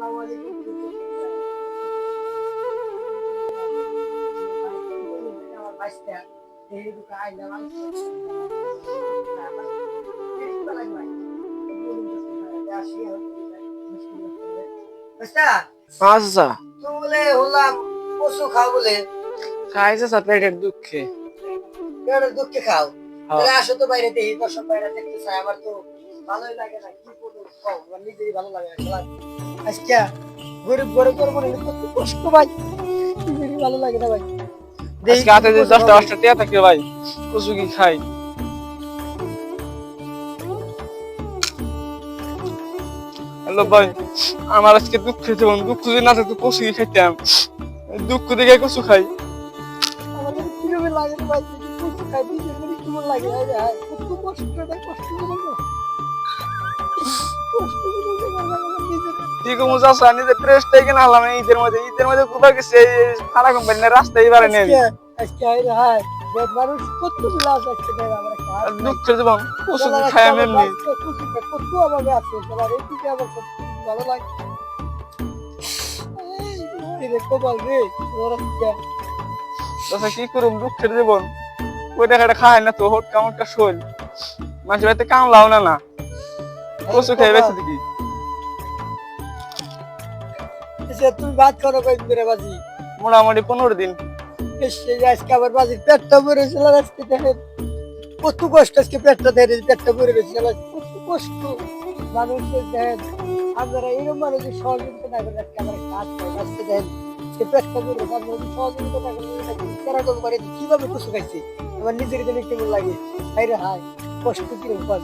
আসসালামু আলাইকুম আচ্ছা বলে হলাম পশু খাও বলে খাইছে পেটের দুঃখে। পেটের দুঃখে খাও। হ্যাঁ। তাহলে আসো তো বাইরে দেখি দর্শক বাইরে দেখতে চাই আমার তো ভালোই লাগে না কি করব? নিজেরই ভালো লাগে না খেলা আজকে গরিব গরিব করব না কত কষ্ট ভাই। ভালো লাগে না ভাই। দেখি আজকে হাতে যে দশটা। দশটা টিয়া থাকে ভাই কচু কি খাই? হ্যালো ভাই আমার আজকে দুঃখ যেমন দুঃখ যদি না থাকতো কচু কি খাইতাম? দুঃখ দেখে কচু খাই। আমার লাগে ভাই খাই মনে লাগে? কষ্ট করে কষ্ট ঠিক আছে আসা নিজের ড্রেসটাই কিনা হলাম ঈদের মধ্যে। ঈদের মধ্যে কোথাও গেছে কোম্পানি রাস্তায় পারে নেই। দেখ দেখ জীবন কি খাই আমি এমনি। কত আছে এই দিকে ভালো লাগে। কি করুম দুঃখের জীবন। ওই টাকাটা খায় না তো হোট কেমন কা শোল। মাঝে বাড়িতে কামলাও না না। কচু খাই বেঁচে দেখি এসে তুমি ভাত করো কই করে বাজি? মোটামুটি পনেরো দিন। এসে আজকে আবার বাজির পেটটা ভরে ছিল আজকে দেখেন কত কষ্ট আজকে পেটটা ধরে পেটটা ভরে গেছিল কত কষ্ট। মানুষের দেখেন আপনারা এরকম মানুষের সহযোগিতা না করে আজকে আমার কাজ করে আজকে দেখেন সে পেটটা ভরে আপনারা সহযোগিতা না করেন এটা কেরাকম করে কীভাবে কষ্ট খাইছে আমার নিজের জন্য কেমন লাগে? হাই রে হাই কষ্ট কীরকম? পান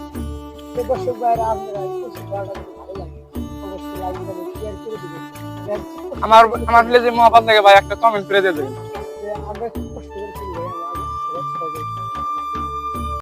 তো দর্শক ভাইরা আপনারা কষ্ট ভালো লাগে। অবশ্যই লাইক দেবেন আমার আমার ভিলেজে মহাপাত লাগে ভাই একটা কমেন্ট করে দিয়ে যে